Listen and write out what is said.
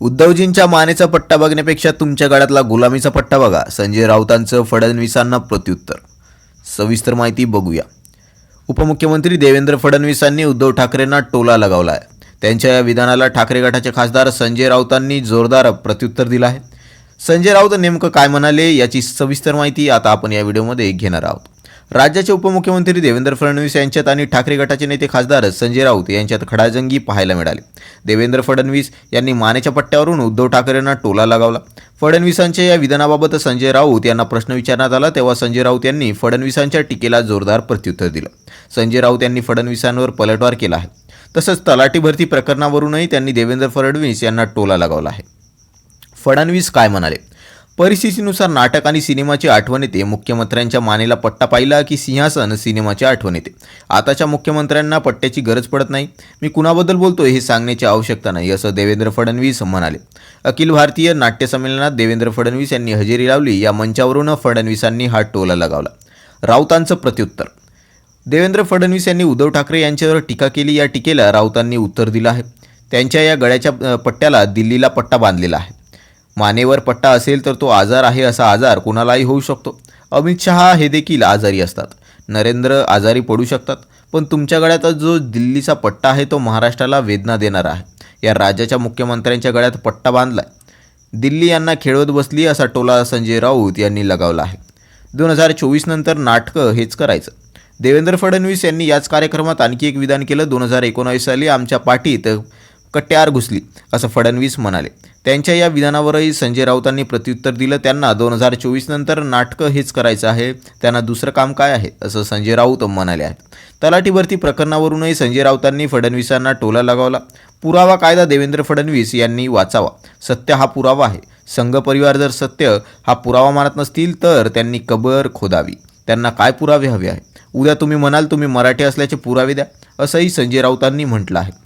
उद्धवजींच्या मानेचा पट्टा बघण्यापेक्षा तुमच्या गळ्यातला गुलामीचा पट्टा बघा. संजय राऊतांचं फडणवीसांना प्रत्युत्तर. सविस्तर माहिती बघूया. उपमुख्यमंत्री देवेंद्र फडणवीसांनी उद्धव ठाकरेंना टोला लगावला आहे त्यांच्या या विधानाला ठाकरे गटाचे खासदार संजय राऊतांनी जोरदार प्रत्युत्तर दिलं आहे. संजय राऊत नेमकं काय म्हणाले याची सविस्तर माहिती आता आपण या व्हिडिओमध्ये घेणार आहोत. राज्याचे उपमुख्यमंत्री देवेंद्र फडणवीस यांच्यात आणि ठाकरे गटाचे नेते खासदार संजय राऊत यांच्यात खडाजंगी पाहायला मिळाली. देवेंद्र फडणवीस यांनी मानेच्या पट्ट्यावरून उद्धव ठाकरेंना टोला लगावला. फडणवीसांच्या या विधानाबाबत संजय राऊत यांना प्रश्न विचारण्यात आला तेव्हा संजय राऊत यांनी फडणवीसांच्या टीकेला जोरदार प्रत्युत्तर दिलं. संजय राऊत यांनी फडणवीसांवर पलटवार केला आहे. तसंच तलाठी भरती प्रकरणावरूनही त्यांनी देवेंद्र फडणवीस यांना टोला लगावला आहे. फडणवीस काय म्हणाले? परिस्थितीनुसार नाटक आणि सिनेमाची आठवण येते. मुख्यमंत्र्यांच्या मानेला पट्टा पाहिला की सिंहासन सिनेमाची आठवण येते. आताच्या मुख्यमंत्र्यांना पट्ट्याची गरज पडत नाही. मी कुणाबद्दल बोलतोय हे सांगण्याची आवश्यकता नाही असं देवेंद्र फडणवीस म्हणाले. अखिल भारतीय नाट्य संमेलनात देवेंद्र फडणवीस यांनी हजेरी लावली. या मंचावरून फडणवीसांनी हा टोला लगावला. राऊतांचं प्रत्युत्तर. देवेंद्र फडणवीस यांनी उद्धव ठाकरे यांच्यावर टीका केली. या टीकेला राऊतांनी उत्तर दिलं आहे. त्यांच्या या गळ्याच्या पट्ट्याला दिल्लीला पट्टा बांधलेला आहे. मानेवर पट्टा असेल तर तो आजार आहे असा आजार कुणालाही होऊ शकतो. अमित शहा हे देखील आजारी असतात. नरेंद्र आजारी पडू शकतात पण तुमच्या गळ्यात जो दिल्लीचा पट्टा आहे तो महाराष्ट्राला वेदना देणारा आहे. या राज्याच्या मुख्यमंत्र्यांच्या गळ्यात पट्टा बांधला आहे दिल्ली यांना खेळवत बसली असा टोला संजय राऊत यांनी लगावला आहे. दोन हजार चोवीस नंतर नाटकं हेच करायचं. देवेंद्र फडणवीस यांनी याच कार्यक्रमात आणखी एक विधान केलं. दोन हजार एकोणावीस साली आमच्या पाठीत कट्यार घुसली असं फडणवीस म्हणाले. त्यांच्या या विधानावरही संजय राऊतांनी प्रत्युत्तर दिलं. त्यांना दोन हजार चोवीस नंतर नाटकं हेच करायचं आहे. त्यांना दुसरं काम काय आहे? असं संजय राऊत म्हणाले आहेत. तलाठी भरती प्रकरणावरूनही संजय राऊतांनी फडणवीसांना टोला लगावला. पुरावा कायदा देवेंद्र फडणवीस यांनी वाचावा. सत्य हा पुरावा आहे. संघ परिवार जर सत्य हा पुरावा मानत नसतील तर त्यांनी कबर खोदावी. त्यांना काय पुरावे हवे आहे? उद्या तुम्ही म्हणाल तुम्ही मराठी असल्याचे पुरावे द्या. असंही संजय राऊतांनी म्हटलं आहे.